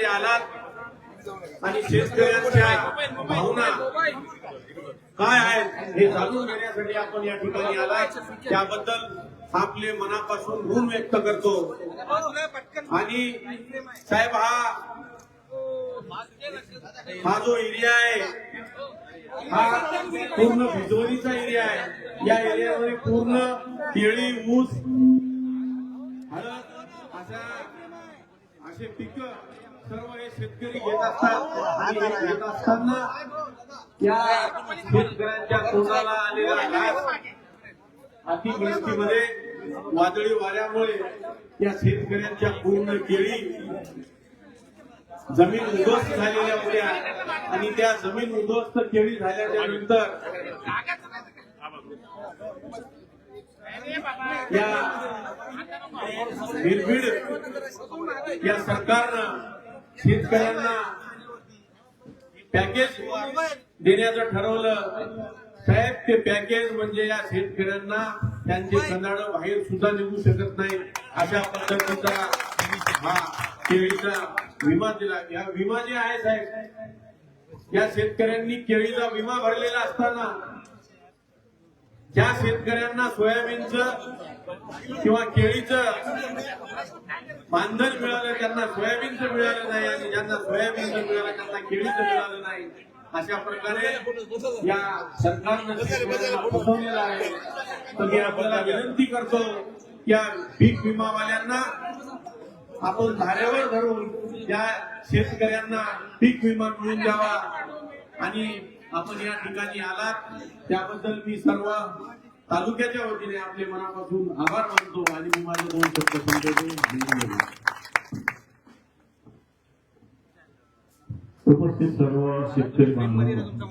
मध्ये आलात. आणि शेतकऱ्यांच्या भावना काय आहेत हे जाणून घेण्यासाठी आपण या ठिकाणी आलात. त्याबद्दल आपले मनापासून ऋण व्यक्त करतो. आणि साहेब हा हा जो एरिया आहे हा पूर्ण भिजवणीचा एरिया आहे. या एरियामध्ये पूर्ण केळी ऊस हळद अशा असे पिकं सर्व हे शेतकरी घेत असतात. आणि हे घेत असताना या शेतकऱ्यांच्या तोंडाला आलेला घास अतिवृष्टीमध्ये वादळी वाऱ्यामुळे या शेतकऱ्यांच्या पूर्ण केळी जमीन उद्ध्वस्त झालेल्या होत्या. आणि त्या जमीन उद्ध्वस्त केळी झाल्याच्यानंतर या निर्भीड या सरकारनं शेतकऱ्यांना पॅकेज देण्याचं ठरवलं. साहेब ते पॅकेज म्हणजे या शेतकऱ्यांना त्यांचे कनाड बाहेर सुद्धा निघू शकत नाही. अशा पद्धतीचा हा केळीचा विमा दिला. या विमा जे आहे साहेब या शेतकऱ्यांनी केळीचा विमा भरलेला असताना ज्या शेतकऱ्यांना सोयाबीनचं किंवा केळीचं मानधन मिळालं त्यांना सोयाबीनचं मिळालं नाही आणि ज्यांना सोयाबीनचं मिळालं त्यांना केळीचं मिळालं नाही. अशा प्रकारे या सरकारनं फसवलेला आहे तर मी आपल्याला विनंती करतो या पीक विमावाल्यांना आपण धाऱ्यावर धरून या शेतकऱ्यांना पीक विमा मिळून द्यावा आणि आपण या ठिकाणी आलात. त्याबद्दल मी सर्व तालुक्याच्या वतीने आपले मनापासून आभार मानतो आणि मी माझे दोन शब्द संपवतो. धन्यवाद. उपस्थित सर्व शेतकरी बांधव.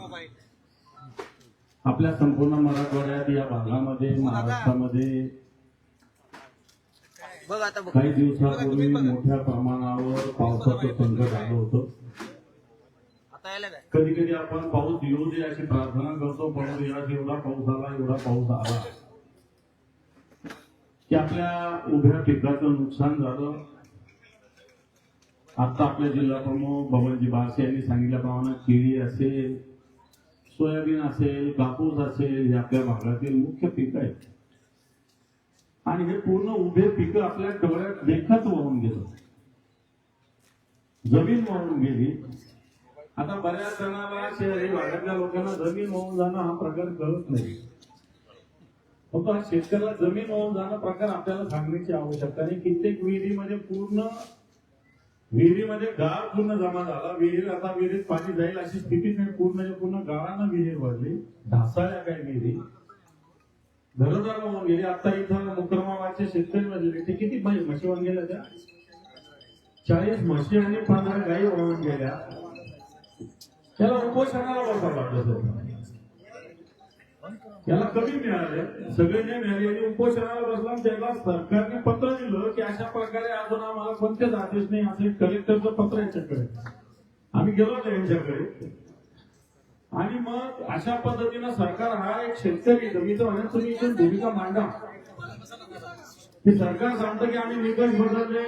आपल्या संपूर्ण मराठवाड्यात या भागामध्ये महाराष्ट्रामध्ये बघ आता बघ. काही दिवसापूर्वी मोठ्या प्रमाणावर पावसाचं संकट आलं होतं. कधी कधी आपण पाऊस येऊ दे अशी प्रार्थना करतो पण या एवढा पाऊस आला एवढा पाऊस आला. की आपल्या उभ्या पिकाचं नुकसान झालं. आता आपल्या जिल्हा प्रमुख बबनजी बारसे यांनी सांगितल्याप्रमाणे केळी असेल सोयाबीन असेल कापूस असेल हे आपल्या भागातील मुख्य पीक आहेत. आणि हे पूर्ण उभे पिकं आपल्या डोळ्यात देखत वाहून गेलं. जमीन वाहून गेली. आता बऱ्याच जणांना शहरी भागातल्या लोकांना जमीन वाहून जाणं हा प्रकार कळत नाही. फक्त हा शेतकऱ्याला जमीन वाहून जाणं प्रकार आपल्याला सांगण्याची आवश्यकता नाही. कित्येक विहिरीमध्ये पूर्ण विहिरीमध्ये गाळ पूर्ण जमा झाला. विहीर आता विहिरीत पाणी जाईल अशी स्थिती नाही. पूर्ण पूर्ण गाळानं विहीर भरली. ढासाळ्या काय विहिरी? घरोदार वाहून गेली. आता इथं मुक्रमाबादचे शेतकरी म्हणजे ते किती म्हशी म्हशी वाहून गेल्या त्या? चाळीस म्हशी आणि पंधरा गायी वाहून गेल्या. त्याला उपोषणाला बसावं लागलं सर त्याला कमी मिळाले. सगळे नाही मिळाले आणि उपोषणाला बसला त्याला सरकारने पत्र दिलं की अशा प्रकारे अजून आम्हाला कोणतेच आदेश नाही असं कलेक्टरचं पत्र याच्याकडे आम्ही गेलो होतो यांच्याकडे. आणि मग अशा पद्धतीनं सरकार हा एक शेतकरी जमीचा म्हणून तुम्ही इथून भूमिका मांडा. की सरकार सांगतं की आम्ही निकष बदलले.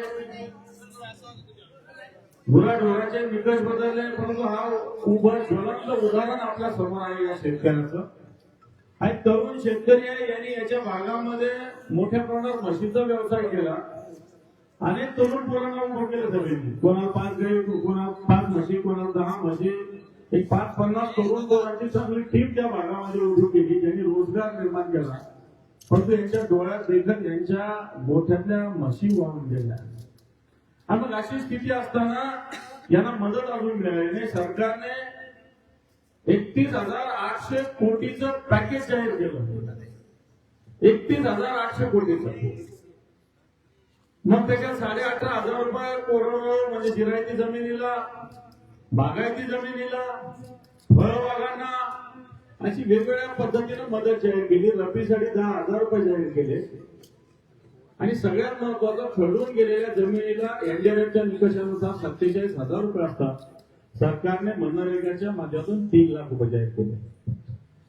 गुराढोराचे निकष बदलले परंतु हा उभं ज्वलंत उदाहरण आपल्यासमोर आहे या शेतकऱ्याचं. आणि तरुण शेतकरी आहे यांनी याच्या भागामध्ये मोठ्या प्रमाणात म्हशीचा व्यवसाय केला. अनेक तरुण पोरांना उभं केलं सगळ्यांनी. कोणाला पाच गाई कोणाला पाच म्हशी कोणाला दहा म्हशी. एक पाच पन्नास तरुण पोरांची चांगली टीम त्या भागामध्ये उभी केली ज्यांनी रोजगार निर्माण केला. परंतु यांच्या डोळ्यात देखत यांच्या मोठ्यातल्या म्हशी वाहून गेल्या. आणि मग अशी स्थिती असताना यांना मदत अजून मिळाली नाही. सरकारने एकतीस हजार आठशे कोटीचं पॅकेज जाहीर केलं. एकतीस हजार आठशे कोटीचं. मग त्याच्यात साडे अठरा हजार रुपये कोरोना म्हणजे जिरायती जमिनीला बागायती जमिनीला फळबागांना अशी वेगवेगळ्या पद्धतीनं मदत जाहीर केली. रबीसाठी दहा हजार रुपये जाहीर केले. आणि सगळ्यात महत्वाचं खरडून गेलेल्या जमिनीला एनडीआरएफच्या निकषानुसार सत्तेचाळीस हजार रुपये असतात. सरकारने मनरेगाच्या माध्यमातून तीन लाख रुपये जाहीर केले.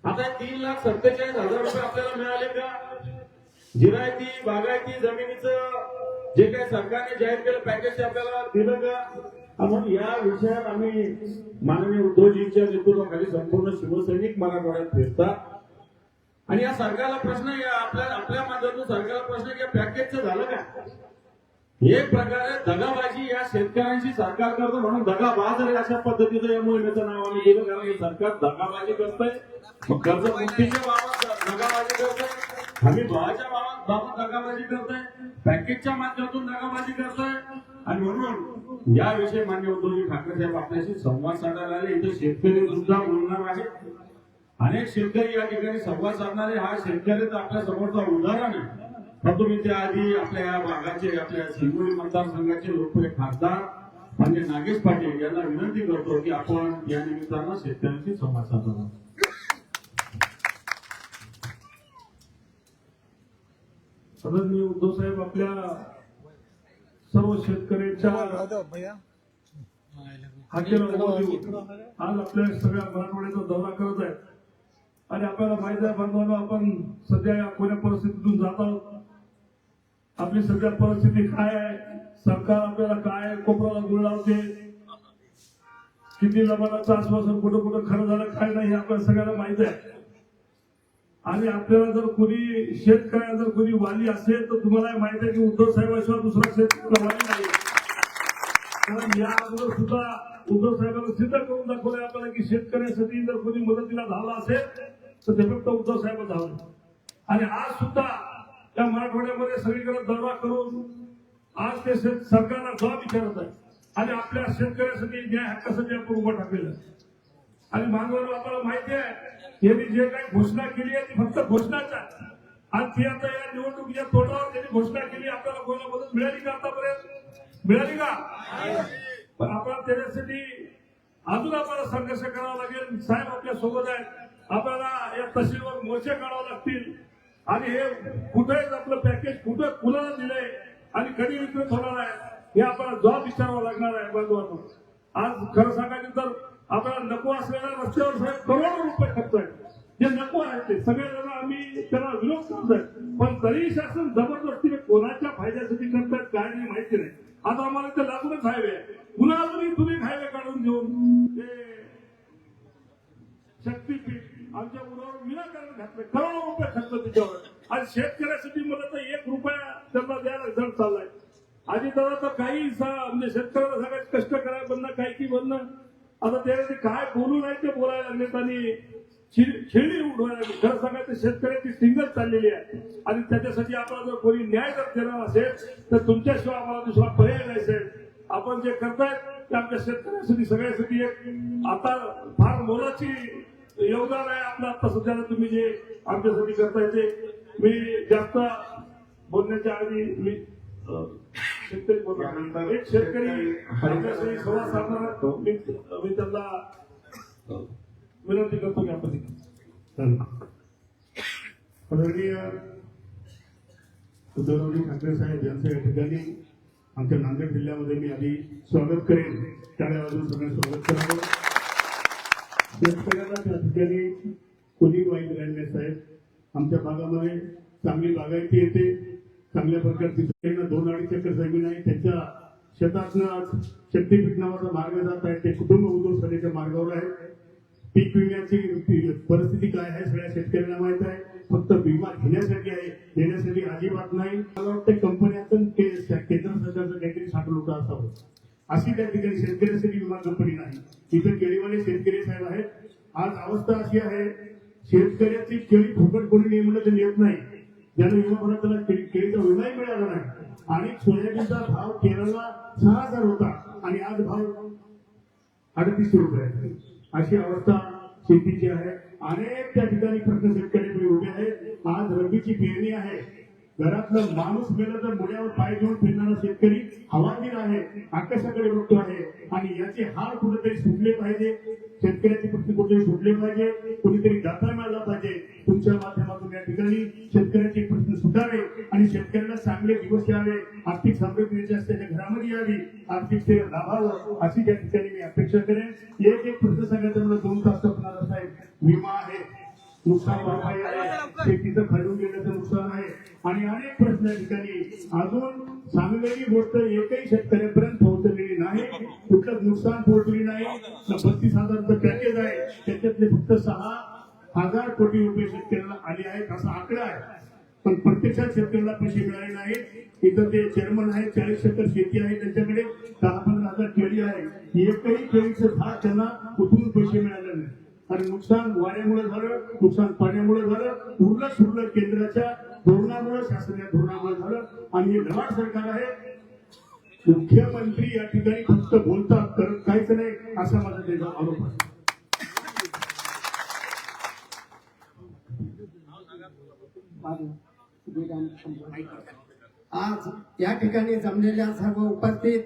आता तीन लाख सत्तेचाळीस हजार रुपये आपल्याला मिळाले का? जिरायती बागायती जमिनीचं जे काही सरकारने जाहीर केलं पॅकेज आपल्याला दिलं का? म्हणून या विषयात आम्ही माननीय उद्धवजींच्या नेतृत्वाखाली संपूर्ण शिवसैनिक मराठवाड्यात फिरतात आणि या सरकारला प्रश्न आपल्या आपल्या माध्यमातून सरकारला प्रश्न की पॅकेजचं झालं का? एक प्रकारे दगाबाजी या शेतकऱ्यांशी सरकार करतो म्हणून दगाबाज आहे अशा पद्धतीचं या मोहिमेचं नाव आम्ही दिलं कारण हे सरकार दगाबाजी करतंय. मग कर्ज मुक्तीच्या बाबत दगाबाजी करतंय. हमी भावाच्या बाबत बाबत दगाबाजी करतंय. पॅकेजच्या माध्यमातून दगाबाजी करतोय. आणि म्हणून याविषयी मान्य उद्धवजी ठाकरे साहेब आपल्याशी संवाद साधायला आले. इथे शेतकरी सुद्धा बोलणार आहेत अनेक शेतकरी या ठिकाणी संवाद साधणारे. हा शेतकऱ्याचा आपल्या समोरचा उदाहरण आहे. परंतु मी त्याआधी आपल्या या भागाचे आपल्या सिंगोली मतदारसंघाचे लोकप्रिय खासदार म्हणजे नागेश पाटील यांना विनंती करतो की आपण या निमित्तानं शेतकऱ्यांशी संवाद साधावा मी उद्धव साहेब आपल्या सर्व शेतकऱ्यांच्या आज आपल्या सगळ्या मराठवाड्याचा दौरा करत आहे आणि आपल्याला माहिती आहे बांधवांना आपण सध्या या कोण्या परिस्थितीतून जात आहोत? आपली सध्या परिस्थिती काय आहे? सरकार आपल्याला काय कोपऱ्याला गुळ लावते. किती लबाडाचं आश्वासन कुठं कुठं खरं झालं काय नाही हे आपल्याला सगळ्यांना माहिती आहे. आणि आपल्याला जर कोणी शेतकऱ्या जर कोणी वाली असेल तर तुम्हाला माहिती आहे की उद्धव साहेबाशिवाय दुसरा शेतकरी वाली नाही. कारण या अगोदर सुद्धा उद्धव साहेबांना सिद्ध करून दाखवलंय आपल्याला की शेतकऱ्यासाठी जर कोणी मदतीला झाला असेल तर ते उद्धव साहेब झालं आणि आज सुद्धा त्या मराठवाड्यामध्ये सगळीकडे दौरा करून आज ते सरकारला जबाब विचारत आहे आणि आपल्या शेतकऱ्यासाठी न्याय हक्कासाठी आपण उभं टाकलेलं आहे. आणि मानवाला आपल्याला माहिती आहे यांनी जे काही घोषणा केली आहे ती फक्त घोषणाच आहे. आणि ती आता या निवडणुकीच्या तोंडावर त्यांनी घोषणा केली आपल्याला कोणाला मदत मिळाली का आतापर्यंत? मिळाली का? पण आपण त्याच्यासाठी अजून आपल्याला संघर्ष करावा लागेल. साहेब आपल्यासोबत आहेत. आपल्याला या तहसीलवर मोर्चे काढावे लागतील. आणि हे कुठेच आपलं पॅकेज कुठे कुणाला दिलंय आणि कधी वितरित होणार आहे हे आपल्याला जबाब विचारावा लागणार आहे बांधवांना आज खरं सांगायचं तर आपल्याला नको असलेल्या रस्त्यावर साहेब करोडो रुपये खर्च आहे जे नको आहे ते सगळेजण आम्ही त्याला विरोध करतोय पण तरी शासन जबरदस्तीने कोणाच्या फायद्यासाठी करतात काय नाही माहिती नाही. आता आम्हाला ते लागूनच हायवे पुन्हा अजूनही तुम्ही हायवे काढून घेऊन ते शक्तीपीठ आमच्या मुलावर विनाकारण घातले करोडो रुपये खर्च त्याच्यावर. आज शेतकऱ्यासाठी मला तर एक रुपया त्यांना द्यायला जड चाललाय. आधी दादा तर काही म्हणजे शेतकऱ्याला सगळ्यात कष्ट करायला बनणं काही की बनणं आता त्याला काय बोलू नाही ते बोलायला लागलेत आणि खिळ- खेळी उडवायला लागली. खरं सांगायचं शेतकऱ्याची सिंगल चाललेली आहे. आणि त्याच्यासाठी आपला जर कोणी न्याय जर देणार असेल तर तुमच्याशिवाय आम्हाला दुसरा पर्याय नाही साहेब. आपण जे करतायत ते आमच्या शेतकऱ्यासाठी सगळ्यासाठी एक आता फार मोलाची योगदान आहे आपलं आता सध्याला तुम्ही जे आमच्यासाठी करताय ते. मी जास्त बोलण्याच्या आधी मी शेतकरी बोलणार एक शेतकरी आमच्याशी संवाद साधणार. मी त्यांना अं, विनंती करतो की आपण आदरणीय उद्धवरावजी ठाकरे साहेब यांचं या ठिकाणी आमच्या नांदेड जिल्ह्यामध्ये मी आधी स्वागत करेन. त्यावेळी अजून सगळं स्वागत करावं. शेतकऱ्याला त्या ठिकाणी कोणी वाईट राहिले साहेब? आमच्या भागामध्ये चांगली बागायती येते. चांगल्या प्रकारची दोन अडीच एकर जमीन आहे. त्यांच्या शेतातनं आज शक्तीपीठ नावाचा मार्ग जात आहे. ते कुटुंब उद्योगसाठी मार्गावर आहे. पीक विम्याची परिस्थिती काय आहे सगळ्या शेतकऱ्यांना माहीत आहे. फक्त विमा घेण्यासाठी आहे. देण्यासाठी अजिबात नाही. मला वाटतं कंपन्यातून केंद्र सरकारचं काहीतरी साठवलं होतं असावं. अशी त्या ठिकाणी शेतकऱ्यासाठी विमा कंपनी नाही. इथे केळीवाले शेतकरी साहेब आहेत. आज अवस्था अशी आहे शेतकऱ्याची केळी फुकट कोणी नेमलं तर नेत नाही. ज्यानं विमा त्याला केळीचा विमाही मिळाला नाही. आणि सोयाबीनचा भाव केरळला सहा हजार होता आणि आज भाव अडतीसशे रुपये अशी अवस्था शेतीची आहे. अनेक त्या ठिकाणी प्रश्न शेतकऱ्यांकडे उभे आहेत. आज रब्बीची पेरणी आहे. घरातलं माणूस गेलं तर मुळ्यावर पाय घेऊन फिरणारा शेतकरी हवालदिल आहे आकाशाकडे बघतो आहे. आणि याचे हार कुठेतरी सुटले पाहिजे. शेतकऱ्याचे प्रश्न कुठेतरी सुटले पाहिजे. कुणीतरी दाता मिळाला पाहिजे. तुमच्या माध्यमातून या ठिकाणी शेतकऱ्याचे प्रश्न सुटावे आणि शेतकऱ्यांना चांगले दिवस यावे. आर्थिक समृद्धी त्याच्या घरामध्ये यावी. आर्थिक सेवा लाभावं अशी त्या ठिकाणी मी अपेक्षा करेन. एक एक प्रश्न सांगायचं मला दोन तास साहेब. विमा आहे. नुकसान भरपाई आहे. शेतीचं खडून गेल्याचं नुकसान आहे आणि अनेक प्रश्न या ठिकाणी अजून सांगलेली गोष्ट एकही शेतकऱ्यापर्यंत पोहोचलेली नाही. कुठलं नुकसान पोहोचली नाही. बत्तीस हजारचं पॅकेज आहे. त्याच्यातले फक्त सहा हजार कोटी रुपये शेतकऱ्याला आले आहेत असा आकडा आहे. पण प्रत्यक्षात शेतकऱ्याला पैसे मिळाले नाहीत. इथं ते चेअरमन आहे चाळीस एकर शेती आहे त्यांच्याकडे. दहा पंधरा हजार केळी आहे. एकही केळीचं झाड त्यांना कुठून पैसे मिळाले नाही आणि नुकसान वाऱ्यामुळे झालं नुकसान पाण्यामुळे झालं उरलं सुरलं केंद्राच्या धोरणामुळे शासनाच्या धोरणामुळे झालं. आणि हे लवाड सरकार आहे. मुख्यमंत्री या ठिकाणी फक्त बोलतात करत काहीच नाही असा माझा त्याचा आरोप आहे. आज या ठिकाणी जमलेल्या सर्व उपस्थित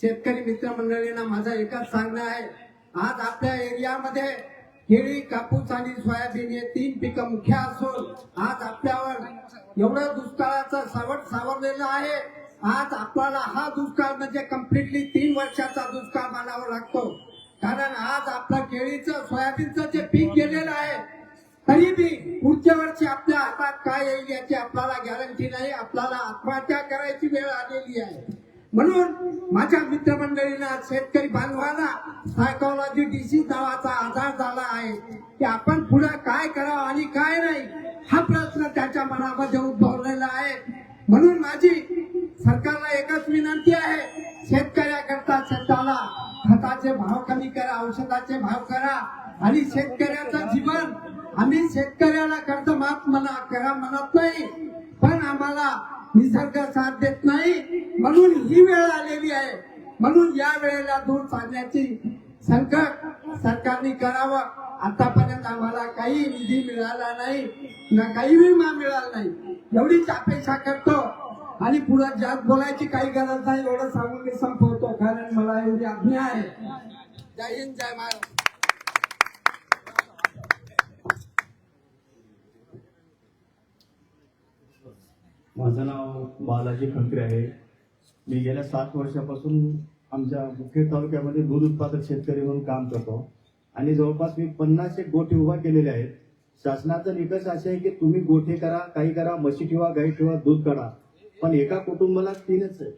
शेतकरी मित्रमंडळींना माझा एकच सांगणं आहे. आज आपल्या एरियामध्ये केळी कापूस आणि सोयाबीन हे तीन पिकं मुख्य असून आज आपल्यावर एवढं दुष्काळाचं सावट सावरलेलं आहे. आज आपल्याला हा दुष्काळ म्हणजे कम्प्लिटली तीन वर्षाचा दुष्काळ मानावा लागतो. कारण आज आपलं केळीचं सोयाबीनचं जे पीक गेलेलं आहे तरी बी पुढच्या वर्षी आपल्या हातात काय येईल याची आपल्याला गॅरंटी नाही. आपल्याला आत्महत्या करायची वेळ आलेली आहे. म्हणून माझ्या मित्रमंडळींना शेतकरी बांधवाला सायकोलॉजी डिसीज नावाचा आधार झाला आहे की आपण पुढे काय करावं आणि काय नाही हा प्रश्न त्याच्या मनामध्ये उद्भवलेला आहे. म्हणून माझी सरकारला एकच विनंती आहे शेतकऱ्याकरता शेताला खताचे भाव कमी करा औषधाचे भाव करा आणि शेतकऱ्याचं जीवन आम्ही शेतकऱ्याला कर्ज माफ म्हणा करा म्हणत नाही पण आम्हाला निसर्ग साथ देत नाही म्हणून ही वेळ आलेली आहे. म्हणून या वेळेला दूर साधण्याची संकट सरकारने करावं. आतापर्यंत आम्हाला काही निधी मिळाला नाही ना काही विमा मिळाला नाही. एवढीच अपेक्षा करतो. आणि पुढे जास्त बोलायची काही गरज नाही एवढं सांगून मी संपवतो कारण मला एवढी आज्ञा आहे. जय हिंद जय महाराज माझं नाव बालाजी खंकरे आहे. मी गेल्या सात वर्षापासून आमच्या मुखेड तालुक्यामध्ये दूध उत्पादक शेतकरी म्हणून काम करतो. आणि जवळपास मी पन्नास एक गोठे उभा केलेले आहेत. शासनाचा निकष असे आहे की तुम्ही गोठे करा काही करा म्हशी ठेवा गाई ठेवा दूध काढा. पण एका कुटुंबाला तीनच आहे.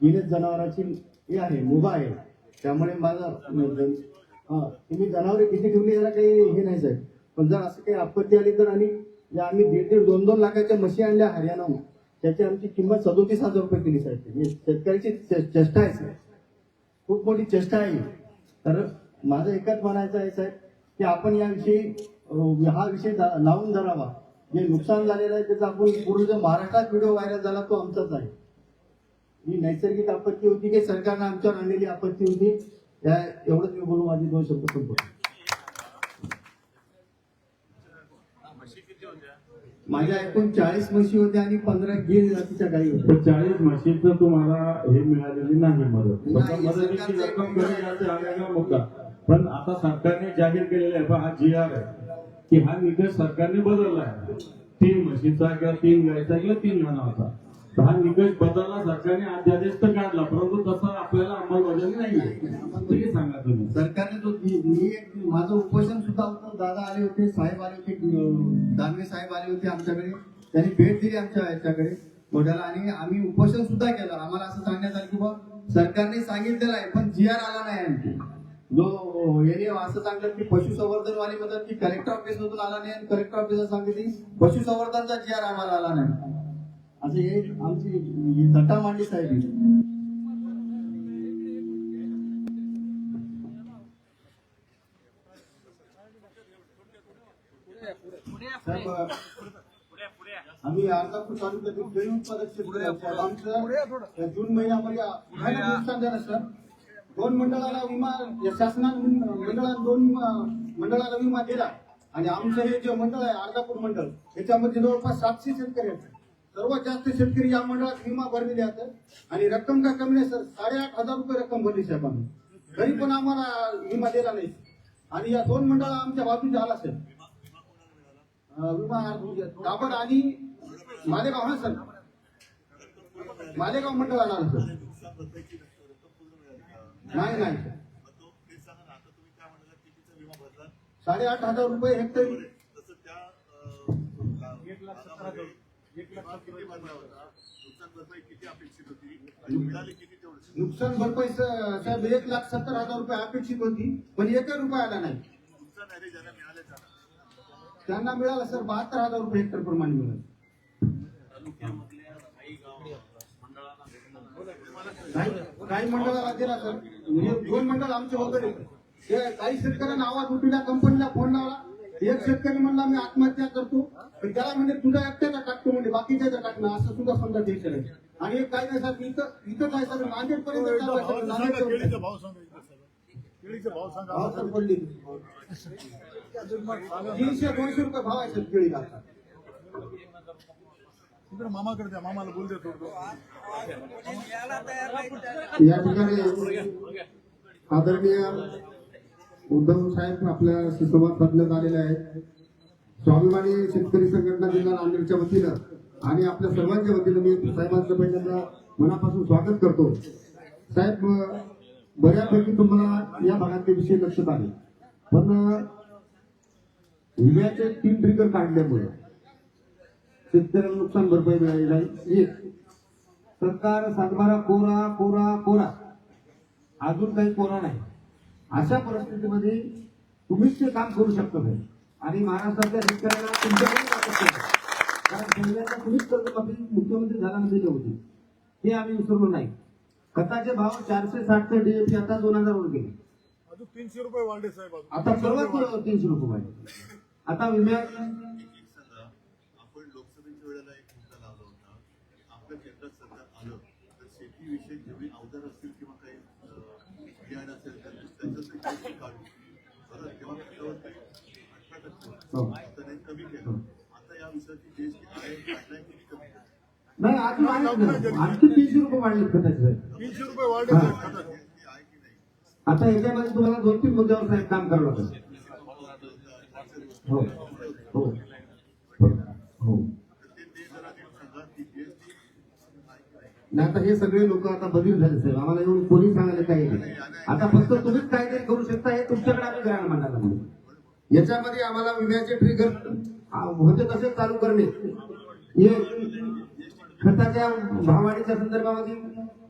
तीनच जनावरांची हे आहे मुभा आहे. त्यामुळे माझा हा तुम्ही जनावरे किती ठेवली याला काही हे नाही साहेब. पण जर असं काही आपत्ती आली तर आणि या आम्ही दीड दीड दोन दोन लाखाच्या म्हशी आणल्या हरियाणाहून. त्याची आमची किंमत सदोतीस हजार रुपये केली साहेब. शेतकऱ्याची चेष्टा आहे साहेब. खूप मोठी चेष्टा आहे तर माझं एकच म्हणायचं आहे साहेब की आपण याविषयी हा विषय लावून धरावा. जे नुकसान झालेलं आहे त्याचा आपण पूर्ण जो महाराष्ट्रात व्हिडिओ व्हायरल झाला तो आमचाच आहे. ही नैसर्गिक आपत्ती होती की सरकारनं आमच्यावर आणलेली आपत्ती होती या एवढंच मी बोलू. माझी दोन शब्द संपवतो. माझ्या एकूण चाळीस म्हशी होत्या आणि पंधरा गिर जातीच्या गायी होत्या. तर चाळीस म्हशीचं तुम्हाला हे मिळालेली नाही मदत. नाही, फक्त मदतीची सरकारचं एक रक्कम कमी याचा हा वेगळा मुद्दा पण आता सरकारने जाहीर केलेला आहे पहा, हा जी आर आहे. की हा निकष सरकारने बदलला आहे. तीन म्हशीचा किंवा तीन गायचा किंवा तीन जनावरचा. तर हा निकष बदलला सरकारने अध्यादेश तर काढला परंतु तसं आपल्याला अंमलबजावणी नाही सरकारने जो मी एक माझं उपोषण सुद्धा होतं दादा आले होते साहेब आले होते दानवे साहेब आले होते आमच्याकडे. त्यांनी भेट दिली आमच्या याच्याकडे मोठ्याला आणि आम्ही उपोषण सुद्धा केलं. आम्हाला असं सांगण्यात आलं की बा सरकारने सांगितलेलं आहे पण जी आर आला नाही आणखी जो याने असं सांगितलं की पशुसंवर्धन वाले म्हणतात की कलेक्टर ऑफिस मधून आला नाही आणि कलेक्टर ऑफिसला सांगितली पशुसंवर्धनचा जी आर आम्हाला आला नाही. असं हे आमची ही तटा मांडली साहेब आम्ही अर्धापूर तालुक्यातील केळी उत्पादक शेतकरी आमचं जून महिन्यामध्ये भयानक नुकसान झालं सर. दोन मंडळाला विमा या शासनाने मंडळाला दोन मंडळाला विमा दिला. आणि आमचं हे जे मंडळ आहे अर्धापूर मंडळ याच्यामध्ये जवळपास सातशे शेतकरी आहेत सर्वात जास्त शेतकरी या मंडळात विमा भरलेले आहेत आणि रक्कम काय कमी नाही सर? साडेआठ हजार रुपये रक्कम भरली साहेब आम्ही. तरी पण आम्हाला विमा दिला नाही आणि या दोन मंडळा आमच्या बाजूने आला सर. दाबड आणि मालेगाव हा सर मालेगाव मंडळ आला सर नाही नाही. साडेआठ हजार रुपये हेक्टरी. नुकसान भरपाई साहेब एक लाख सत्तर हजार रुपये अपेक्षित होती पण एकही रुपये आला नाही. त्यांना मिळालं सर बहात्तर हजार रुपये हेक्टर प्रमाणे मिळालं. काही मंडळाला दिला सर. म्हणजे दोन मंडळ आमचे वगैरे काही शेतकऱ्यांना आवाज उठवला कंपनीला फोन लावला. एक शेतकरी म्हणला मी आत्महत्या करतो. पण त्याला म्हणजे तुझा एकट्याचा टाकतो म्हणजे बाकीच्याचा टाकणं असं सुद्धा समजा ते आहे आणि एक काय नाही साहेब इथं इथं काय सर. नांदेड पर्यंत सर. भाव सांगा भाव सांगा. भाव सर पडली तीनशे दोनशे रुपये भाव आहे इकडे मामाकडे द्या मामाला बोल थोडं या ठिकाणी आदरणीय उद्धव साहेब आपल्या सुसंवाद साधण्यात आलेले आहेत. स्वाभिमानी शेतकरी संघटना जिल्हा नांदेडच्या वतीनं आणि आपल्या सर्वांच्या वतीनं मी साहेबांचं पहिल्यांदा मनापासून स्वागत करतो. साहेब बऱ्यापैकी तुम्हाला या भागातले विषय लक्षात आले. पण विम्याचे तीन ट्रिगर काढल्यामुळे शेतकऱ्यांना नुकसान भरपाई मिळाली नाही एक सरकार सातबारा कोरा कोरा कोरा. अजून काही कोरा नाही. अशा परिस्थितीमध्ये तुम्हीच ते काम करू शकता नाही आणि महाराष्ट्रातल्या शेतकऱ्यांना तुमच्याकडे. कारण पहिल्यांदा तुम्हीच कर्जमाफी मुख्यमंत्री झाल्यामध्ये दिली होती हे आम्ही विसरलो नाही. खताचे भाव चारशे साठचे डीएपी आता दोन हजार वर गेले. अजून तीनशे रुपये वाढले साहेब. आता सर्वात तीनशे रुपये वाढले. आता विम्या आपण लोकसभेच्या वेळेला एक मुद्दा लावला होता आपल्या केंद्रात सरकार आलं तर शेतीविषयक जेवढी अवजार असतील किंवा काही अं, बियाणं असेल तर त्याच्यासाठी काही काढू. बरं तेव्हा त्याच्यावरती अठरा टक्के हो. त्यांनी कमी केलं. आता या विषयाची जीएसटी आहे काढलाय की कमी केलं? नाही अजून आहेत ना. आणखी तीनशे रुपये वाढले खताचे तीनशे रुपये आता याच्यामध्ये तुम्हाला दोन तीन मुद्द्यावर काम करावं लागेल. हो. आता हे सगळे लोक आता बधीर झाले साहेब. आम्हाला येऊन कोणी सांगायला काही नाही. आता फक्त तुम्हीच काहीतरी करू शकता हे तुमच्याकडे आम्ही ग्रहण मांडायला म्हणून. याच्यामध्ये आम्हाला विम्याचे ट्रिगर होते तसेच चालू करणे. हे खताच्या भाववाढीच्या संदर्भामध्ये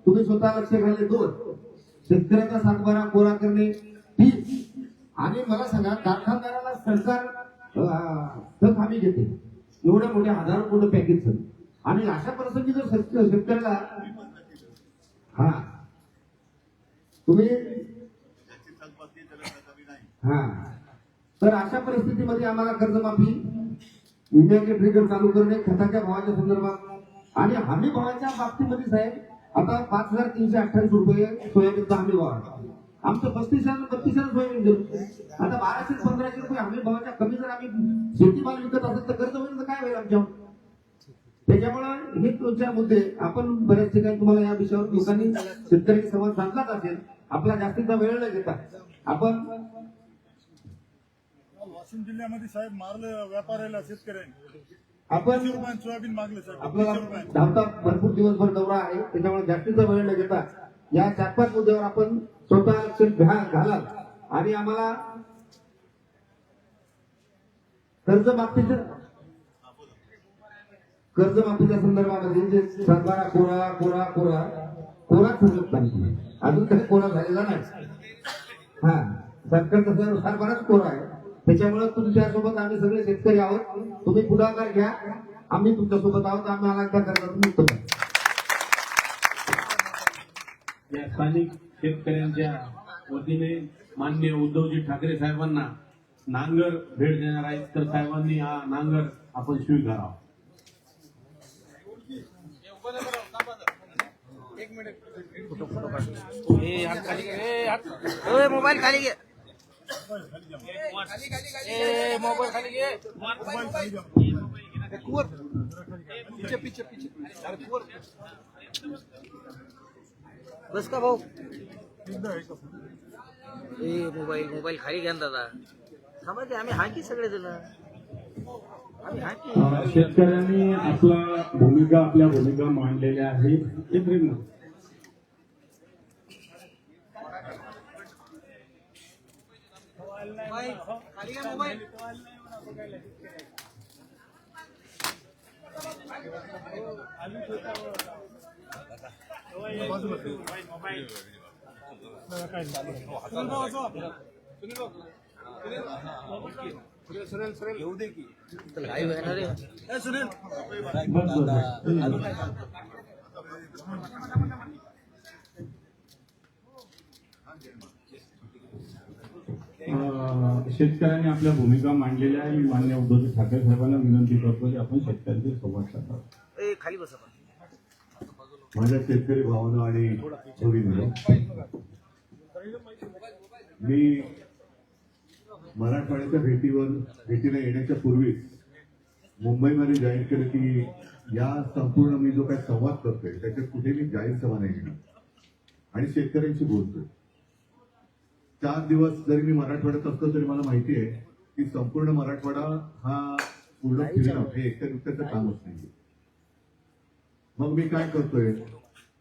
तुम्ही स्वतः लक्ष घालले दोन. शेतकऱ्याचा सातबारा कोरा करणे तीन. आणि मला सांगा कारखानदाराला सरकार हमी घेते. एवढ्या मोठ्या हजारो कोटी पॅकेज आणि अशा प्रसंगी जर शेतकऱ्याला हा. तुम्ही हा. तर अशा परिस्थितीमध्ये आम्हाला कर्जमाफी विम्याचे ट्रिगर चालू करणे खताच्या भावाच्या संदर्भात. आणि हमी भावाच्या बाबतीमध्ये साहेब आता पाच हजार तीनशे अठ्ठावीस रुपये सोयाबीनचा हमी भाव आमचं पस्तीस हजार बत्तीस आता बाराशे पंधराशे रुपये हमी भावाच्या कमी जर आम्ही शेतीमाल विकत असेल तर कर्ज होईल तर काय होईल आमच्यावर? त्याच्यामुळे हे चार मुद्दे. आपण बऱ्याच ठिकाणी तुम्हाला या विषयावर लोकांनी शेतकरी संवाद साधलाच असेल. आपला जास्तीचा वेळ न घेता. आपण वाशिम जिल्ह्यामध्ये साहेब मारलं व्यापाऱ्याला शेतकऱ्यांनी आपण सोयाबीन मागले साहेब. आपल्याला धावता भरपूर दिवसभर दौरा आहे. त्याच्यामुळे जास्तीचा वेळ न घेता या चार पाच मुद्द्यावर आपण स्वतः लक्ष घालाल. आणि आम्हाला कर्जमाफीचं कर्जमाफीच्या संदर्भामध्ये जे सातबारा कोरा कोरा कोरा कोरा ठरत नाही अजून तरी कोरा झालेला नाही. हा सरकार तसं सातबाराच कोरा आहे. त्याच्यामुळे तुमच्यासोबत आम्ही सगळे शेतकरी आहोत. तुम्ही पुढाकार घ्या. आम्ही तुमच्यासोबत आहोत. आम्ही आला त्या कर्जातून मुक्त या स्थानिक शेतकऱ्यांच्या वतीने मान्य उद्धवजी ठाकरे साहेबांना नांगर भेट देणार आहेत. तर साहेबांनी हा नांगर आपण स्वीकारावा. ए खाली घे मोबाईल खाली घे. ए मोबाईल खाली घे. ए, कुवर. बस का भाऊ ए मोबाईल मोबाईल खाली घ्या ना दादा. थांबा की आम्ही हा की सगळे जण. आम्ही शेतकऱ्यांनी आपला भूमिका आपल्या भूमिका मांडलेल्या आहेत. एक मिनिट. खाली घ्या मोबाईल. शेतकऱ्यांनी आपल्या भूमिका मांडलेल्या आहे. मी मान्य उद्धव ठाकरे साहेबांना विनंती करतो की आपण शेतकऱ्यांशी संवाद साधावा खाली बसा माझ्या शेतकरी भावना आणि भगिनी मी मराठवाड्याच्या भेटीवर भेटीला येण्याच्या पूर्वीच मुंबईमध्ये जाहीर केलं की या संपूर्ण मी जो काही संवाद करतोय त्याच्यात कुठे मी जाहीर सभा नाही घेणार. आणि शेतकऱ्यांशी बोलतोय. चार दिवस जरी मी मराठवाड्यात असलो तरी मला माहिती आहे की संपूर्ण मराठवाडा हा पूर्ण फिरणं हे एकट्या दुसऱ्याचं कामच नाही मग मी काय करतोय?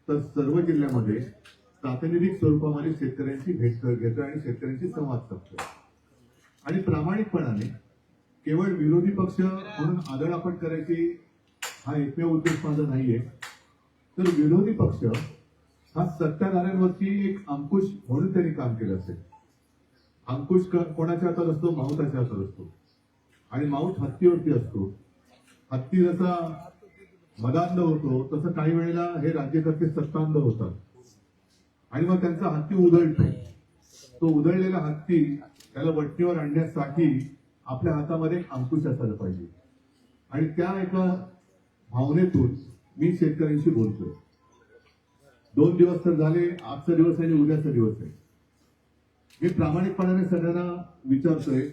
तर सर्व जिल्ह्यामध्ये प्रातिनिधिक स्वरूपामध्ये शेतकऱ्यांची भेट घेतोय आणि शेतकऱ्यांशी संवाद साधतोय. आणि प्रामाणिकपणाने केवळ विरोधी पक्ष म्हणून आदळापट करायची हा एकमेव उद्देश माझा नाहीये. तर विरोधी पक्ष हा सत्ताधाऱ्यांवरती एक अंकुश म्हणून त्यांनी काम केलं असेल. अंकुश क- कोणाच्या हातात असतो? माऊताच्या हातात असतो. आणि माऊत हत्तीवरती असतो. हत्ती जसा मदांध होतो तसं काही वेळेला हे राज्यकर्ते सत्तांध होतात. आणि मग त्यांचा हत्ती उधळतो. तो उधळलेला हत्ती त्याला वटणीवर आणण्यासाठी आपल्या हातामध्ये अंकुश असायला पाहिजे. आणि त्या एका भावनेतून मी शेतकऱ्यांशी बोलतोय. दोन दिवस तर झाले आजचा दिवस आहे आणि उद्याचा दिवस आहे. मी प्रामाणिकपणाने सगळ्यांना विचारतोय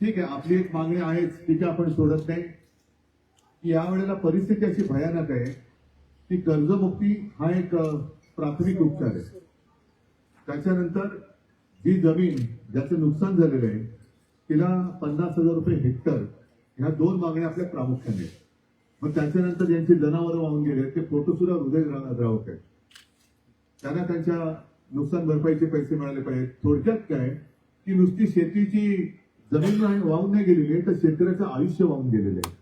ठीक आहे आपली एक मागणी आहेच ठीक आहे आपण सोडत नाही. की यावेळेला परिस्थिती अशी भयानक आहे की कर्जमुक्ती हा एक प्राथमिक उपचार आहे. त्याच्यानंतर जी जमीन ज्याचं नुकसान झालेलं आहे तिला पन्नास हजार रुपये हेक्टर ह्या दोन मागण्या आपल्या प्रामुख्याने आहेत. मग त्याच्यानंतर ज्यांची जनावरं वाहून गेले ते फोटो सुद्धा हृदय द्रावक आहेत. त्यांना त्यांच्या नुकसान भरपाईचे पैसे मिळाले पाहिजेत. थोडक्यात काय की नुसती शेतीची जमीन वाहून नाही गेलेली आहे तर शेतकऱ्याचं आयुष्य वाहून गेलेलं आहे.